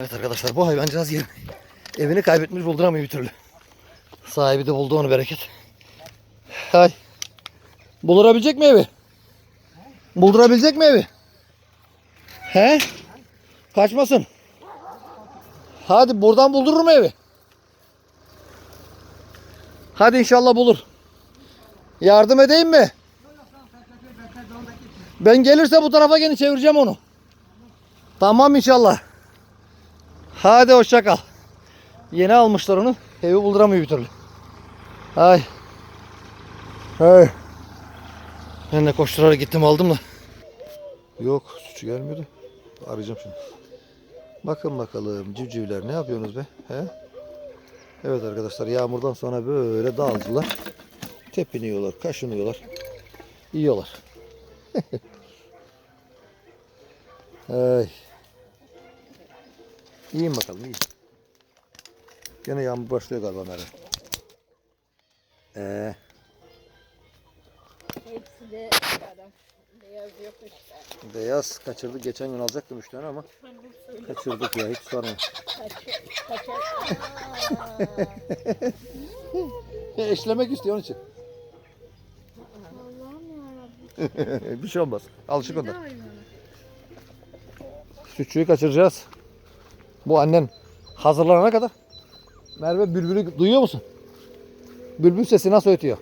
Evet arkadaşlar bu hayvancağız yerini, evini kaybetmiş bulduramıyor bir türlü. Sahibi de buldu onu bereket. Hay. Buldurabilecek mi evi? Buldurabilecek mi evi? He? Kaçmasın. Hadi buradan buldurur mu evi? Hadi inşallah bulur. Yardım edeyim mi? Ben gelirse bu tarafa gene çevireceğim onu. Tamam inşallah. Hadi hoşça kal. Yeni almışlar onu. Evi bulduramıyor bir türlü. Hay. Hay. Ben de koşturarak gittim aldım da. Yok suçu gelmiyordu. Arayacağım şimdi. Bakın bakalım civcivler ne yapıyorsunuz be? He? Evet arkadaşlar yağmurdan sonra böyle dağıldılar. Tepiniyorlar, kaşınıyorlar. Yiyorlar. Ay. İyiyim bakalım iyi. Gene yağmur başlıyor galiba Meryem. Ee, Hepsi de adam. Beyaz yok işte. beyaz kaçırdık. Geçen gün alacaktım üç tane ama kaçırdık ya hiç sorma. Kaçır, kaçar. Aa, Eşlemek istiyor onun için. Bir şey olmaz. Alışık onlar. Sütçüyü kaçıracağız. Bu annen hazırlanana kadar. Merve bülbülü duyuyor musun? Bülbül sesi nasıl ötüyor?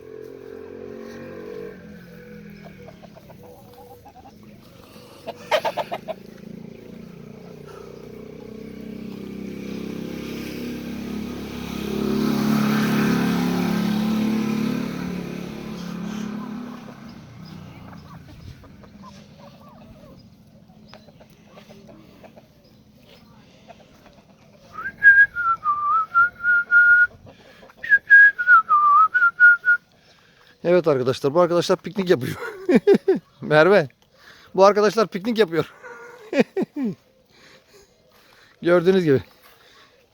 Evet arkadaşlar bu arkadaşlar piknik yapıyor. Merve bu arkadaşlar piknik yapıyor. Gördüğünüz gibi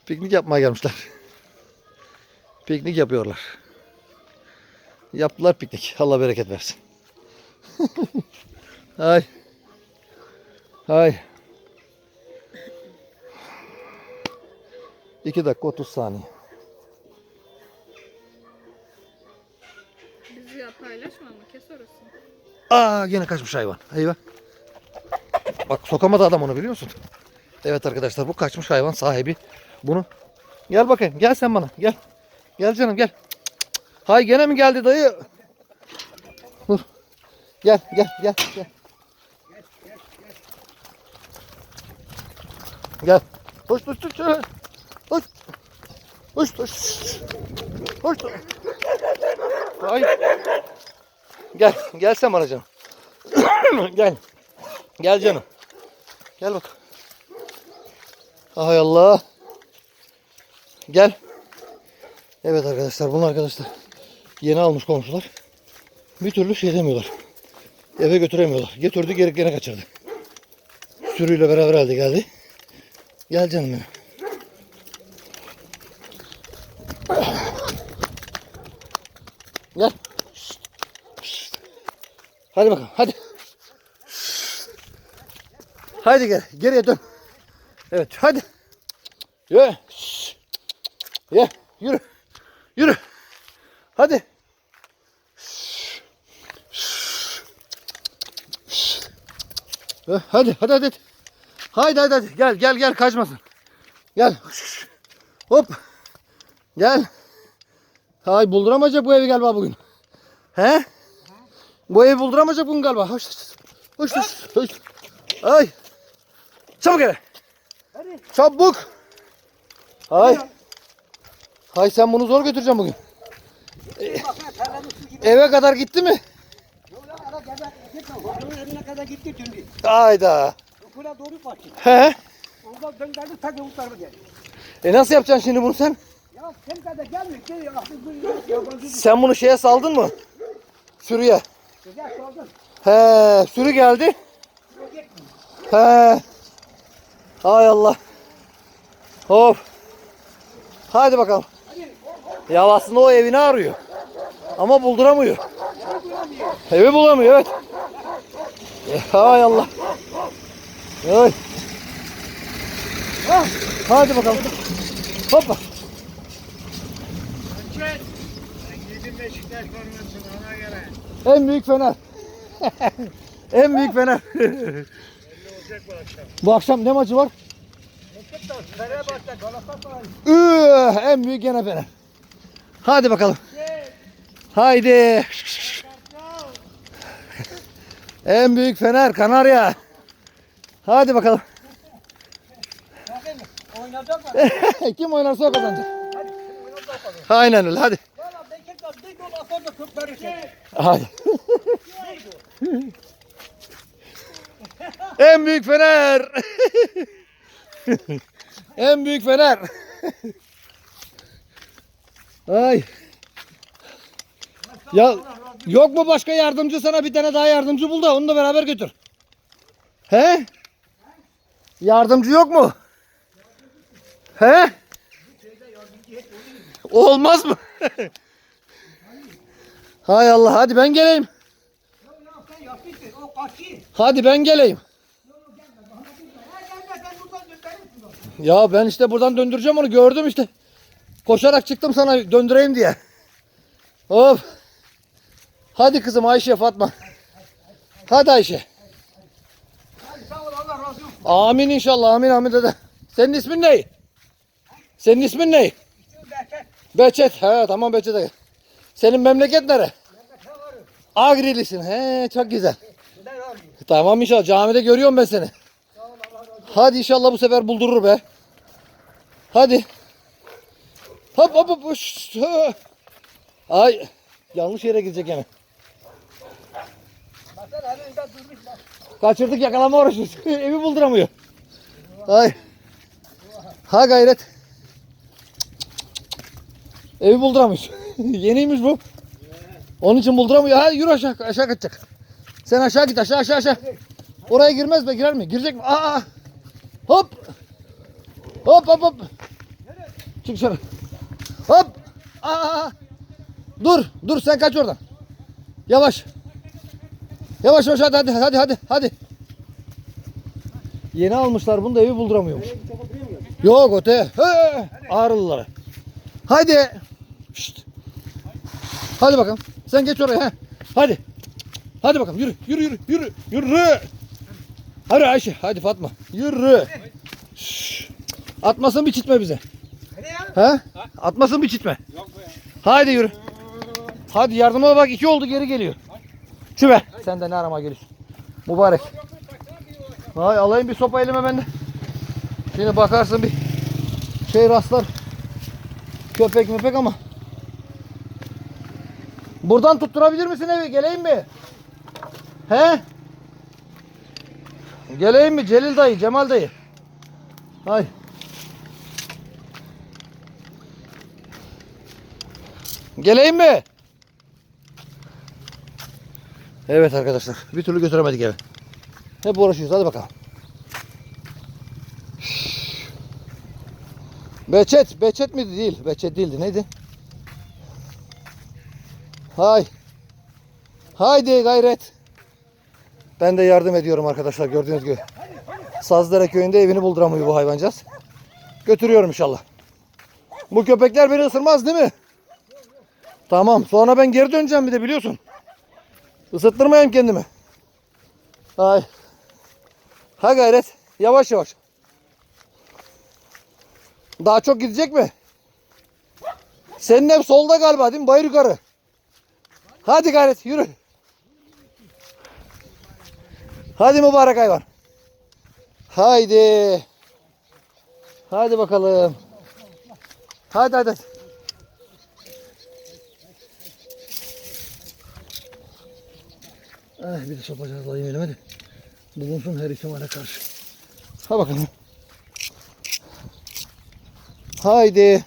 piknik yapmaya gelmişler. Piknik yapıyorlar. Yaptılar piknik. Allah bereket versin. Hay. Hay. 2 dakika 30 saniye. Paylaşma ama kes orasını. Aa gene kaçmış hayvan. Eyvah. Bak sokamadı adam onu biliyor musun? Evet arkadaşlar bu kaçmış hayvan sahibi. Bunu gel bakayım gel sen bana gel. Gel canım gel. Hay gene mi geldi dayı? Dur. Gel gel gel gel. Gel. Hoş hoş hoş. Hoş. Hoş hoş. Hay. Gel, gel sen bana canım. gel. Gel canım. Gel bak. Hay Allah. Gel. Evet arkadaşlar, bunu arkadaşlar yeni almış komşular. Bir türlü şey demiyorlar. Eve götüremiyorlar. Götürdü geri gene kaçırdı. Sürüyle beraber halde geldi. Gel canım benim. Gel. Hadi bakalım hadi. Hadi gel geriye dön. Evet hadi. Yürü. Ye, yürü. Yürü. Hadi. Hadi hadi hadi. Haydi hadi hadi. Gel gel gel kaçmasın. Gel. Hop. Gel. Hay bulduramayacak bu evi galiba bugün. He? Bu evi bulduramayacak bugün galiba. Hoş hoş hoş hoş. Ay. Çabuk hele. Çabuk. Hay. Hay sen bunu zor götüreceğim bugün. Eve kadar gitti mi? Hocanın evine kadar gitti şimdi. Hayda. Okula doğru kaçtı. He? Orada gönderdi ta bu tarafa geldi. E nasıl yapacaksın şimdi bunu sen? Sen bunu şeye saldın mı? Sürüye. He, sürü geldi. He. Hay Allah. Hop. Hadi bakalım. Ya aslında o evini arıyor. Ama bulduramıyor. Evi bulamıyor evet. E, Hay Allah. Hadi bakalım. Hoppa. Ben giydim Beşiktaş formasını ona göre. En büyük fener. en büyük fener. Olacak bu akşam. Bu akşam ne maçı var? Fenerbahçe Galatasaray. Üh, en büyük gene fener. Hadi bakalım. Haydi. en büyük fener Kanarya. Hadi bakalım. Kim oynarsa o kazanacak. Aynen öyle hadi. Valla Beşiktaş bir gol atar da Türkleri şey. Hadi. en büyük fener. en büyük fener. Ay. Ya yok mu başka yardımcı sana bir tane daha yardımcı bul da onu da beraber götür. He? Yardımcı yok mu? He? Olmaz mı? Hay Allah hadi ben geleyim. Hadi ben geleyim. Ya ben işte buradan döndüreceğim onu gördüm işte. Koşarak çıktım sana döndüreyim diye. Hop. Hadi kızım Ayşe Fatma. Hadi Ayşe. Amin inşallah amin amin dede. Senin ismin ne? Senin ismin ne? Berker. Behçet. He tamam Behçet'e. Senin memleket nere? Agrilisin. He çok güzel. Tamam inşallah camide görüyorum ben seni. Hadi inşallah bu sefer buldurur be. Hadi. Hop hop hop. Ay yanlış yere gidecek bak. Kaçırdık yakalama uğraşıyoruz. Evi bulduramıyor. Ay. Ha gayret. Evi bulduramıyoruz. Yeniymiş bu. Onun için bulduramıyor. Ha yürü aşağı aşağı kaçacak. Sen aşağı git aşağı aşağı aşağı. Oraya girmez be girer mi? Girecek mi? Aa. Hop. Hop hop hop. Çık dışarı. Hop. Aa. Dur dur sen kaç oradan. Yavaş. Yavaş yavaş hadi hadi hadi hadi hadi. Yeni almışlar bunu da evi bulduramıyormuş. Yok öte. He, ağrılıları. Hadi. Şşt. Hadi bakalım. Sen geç oraya. He. Hadi. Hadi bakalım yürü yürü yürü yürü yürü. Hadi Ayşe hadi Fatma yürü. Şşt. Atmasın bir çitme bize. He? Atmasın bir çitme. Hadi yürü. Hadi yardıma bak iki oldu geri geliyor. Be. Sen de ne arama geliyorsun. Mübarek. Hay alayım bir sopa elime ben de. Şimdi bakarsın bir şey rastlar. Köpek möpek ama. Buradan tutturabilir misin evi? Geleyim mi? He? Geleyim mi? Celil dayı, Cemal dayı. Hay. Geleyim mi? Evet arkadaşlar. Bir türlü götüremedik eve. Hep uğraşıyoruz. Hadi bakalım. Beçet. Beçet miydi? Değil. Beçet değildi. Neydi? Hay. Haydi gayret. Ben de yardım ediyorum arkadaşlar gördüğünüz gibi. Sazdere köyünde evini bulduramıyor bu hayvancağız. Götürüyorum inşallah. Bu köpekler beni ısırmaz değil mi? Tamam. Sonra ben geri döneceğim bir de biliyorsun. Isıttırmayayım kendimi. Ay. Ha gayret. Yavaş yavaş. Daha çok gidecek mi? Senin ev solda galiba değil mi? Bayır yukarı. Hadi gayret yürü. Hadi mübarek hayvan. Haydi. Hadi bakalım. Hadi hadi. Ah, bir de sopacağız alayım elime de. Bulunsun her ihtimale karşı. Ha bakalım. Haydi.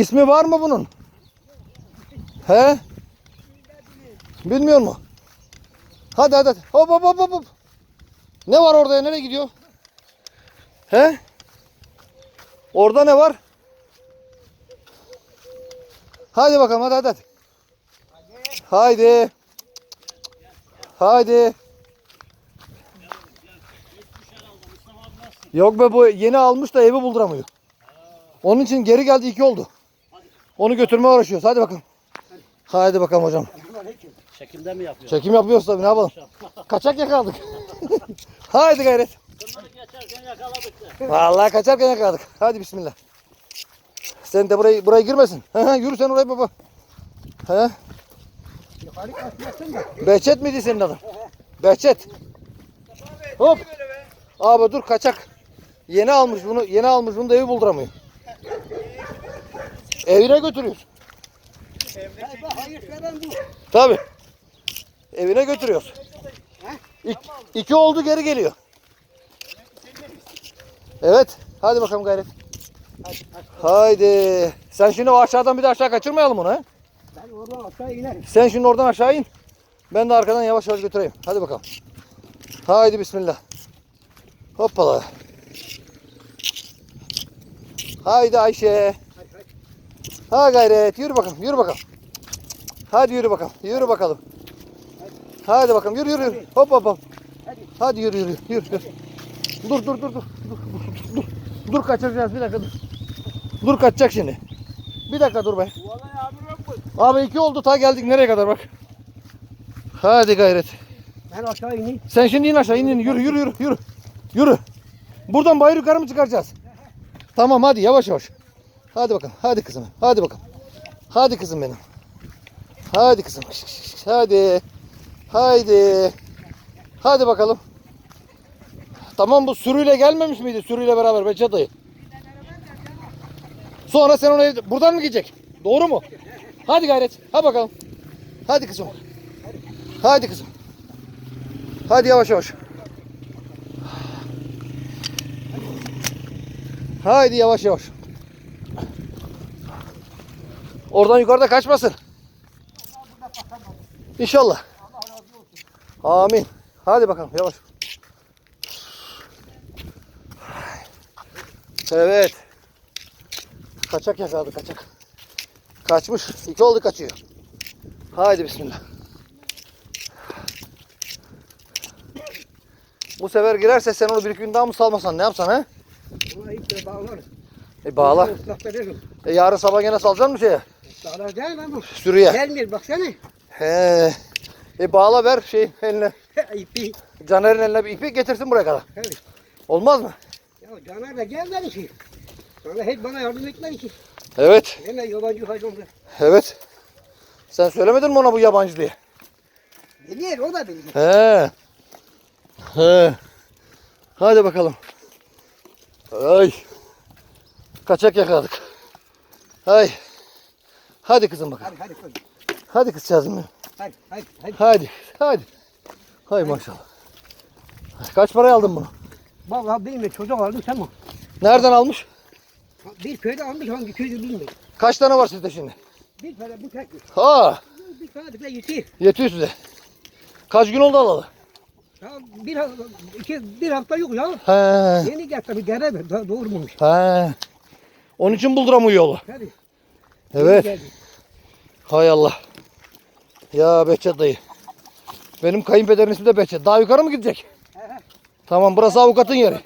İsmi var mı bunun? He? Bilmiyor mu? Hadi hadi. hop hop hop, hop. Ne var orada ya? Nereye gidiyor? He? Orada ne var? Hadi bakalım hadi hadi. hadi. Haydi. Haydi. Yok be bu yeni almış da evi bulduramıyor. Onun için geri geldi iki oldu. Onu götürmeye uğraşıyoruz. Hadi bakalım. Hadi bakalım hocam. Çekimde mi yapıyor? Çekim yapıyoruz tabii ne yapalım. Kaçak yakaladık. Haydi gayret. Geçerken yakaladık. Vallahi kaçarken yakaladık. Hadi bismillah. Sen de burayı buraya girmesin. Yürü sen oraya baba. He? Behçet miydi senin adın? Behçet. Hop. Abi dur kaçak. Yeni almış bunu. Yeni almış bunu da evi bulduramıyor. Evine götürüyoruz. Hayır veren bu. Tabi. Evine götürüyoruz. İk, iki oldu geri geliyor. Evet. Hadi bakalım gayret. Haydi. Sen şimdi o aşağıdan bir de aşağı kaçırmayalım onu. He? Ben oradan aşağı inerim. Sen şimdi oradan aşağı in. Ben de arkadan yavaş yavaş götüreyim. Hadi bakalım. Haydi bismillah. Hoppala. Haydi Ayşe. Ha gayret. Yürü bakalım. Yürü bakalım. Hadi yürü bakalım. Yürü bakalım. Hadi bakalım. Yürü yürü. yürü. Hop hop hop. Hadi yürü yürü. Yürü. yürü. Dur dur dur dur. Dur dur dur. Kaçıracağız bir dakika dur. Dur kaçacak şimdi. Bir dakika dur be. Abi iki oldu ta geldik nereye kadar bak. Hadi gayret. Ben aşağı ineyim. Sen şimdi in aşağı in in yürü yürü yürü yürü. Yürü. Buradan bayır yukarı mı çıkaracağız? Tamam hadi yavaş yavaş. Hadi bakalım. Hadi kızım. Hadi bakalım. Hadi kızım benim. Hadi kızım. Hadi. Haydi. Hadi bakalım. Tamam bu sürüyle gelmemiş miydi? Sürüyle beraber Behçet dayı. Sonra sen onu buradan mı gidecek? Doğru mu? Hadi gayret. Hadi bakalım. Hadi kızım. Hadi kızım. Hadi yavaş yavaş. Haydi yavaş yavaş. Oradan yukarıda kaçmasın. İnşallah. Amin. Hadi bakalım yavaş. Evet. Kaçak yakaladı kaçak. Kaçmış. İki oldu kaçıyor. Haydi bismillah. Bu sefer girerse sen onu bir gün daha mı salmasan ne yapsan he? Ona iple bağlarım. E bağla. Islak veririm. E yarın sabah gene salacaksın mı şeye? Bağlar değil lan bu. Sürüye. Gelmiyor baksana. He. E bağla ver şey eline. İpi. Caner'in eline bir ipi getirsin buraya kadar. Evet. Olmaz mı? Ya Caner de gelmedi ki. Caner hiç bana yardım etmedi ki. Evet. Yine yabancı hayvanlar. Evet. Sen söylemedin mi ona bu yabancı diye? Bilir o da bilir. He. He. Hadi bakalım. Ay. Kaçak yakaladık. Ay. Hadi kızım bakalım. Hadi hadi hadi. Hadi kızcağızım benim. Hadi hadi hadi. Hadi. Hadi. Hay maşallah. Kaç paraya aldın bunu? Vallahi bilmiyorum çocuk aldım tamam. Nereden almış? Bir köyde almış hangi köyde bilmiyorum. Kaç tane var sizde şimdi? Bir tane bu tek. Ha, Bir tane bile yeter. yetiyor size. Kaç gün oldu alalı? Ya bir, iki, bir hafta yok ya. He. Yeni geldi bir gene mi? Doğurmamış. He. Onun için bulduramıyor yolu. Hadi. Evet. Hay Allah. Ya Behçet dayı. Benim kayınpederin ismi de Behçet. Daha yukarı mı gidecek? Tamam burası avukatın yeri.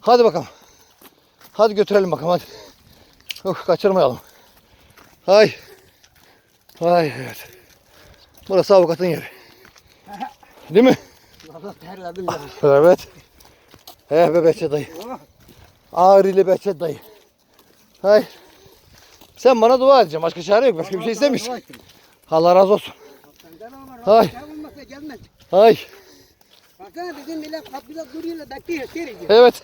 Hadi bakalım. Hadi götürelim bakalım hadi. Uf, kaçırmayalım. Hay. Hay evet. Burası avukatın yeri. Değil mi? Evet. Eh be Behçet dayı. Ağrılı Behçet dayı. Hay. Sen bana dua edeceksin. Başka çare yok. Başka bir şey istemiyorsun. Allah razı olsun. Hay. Hay. Baksana bizim millet kapıda duruyorlar bekliyor. Evet.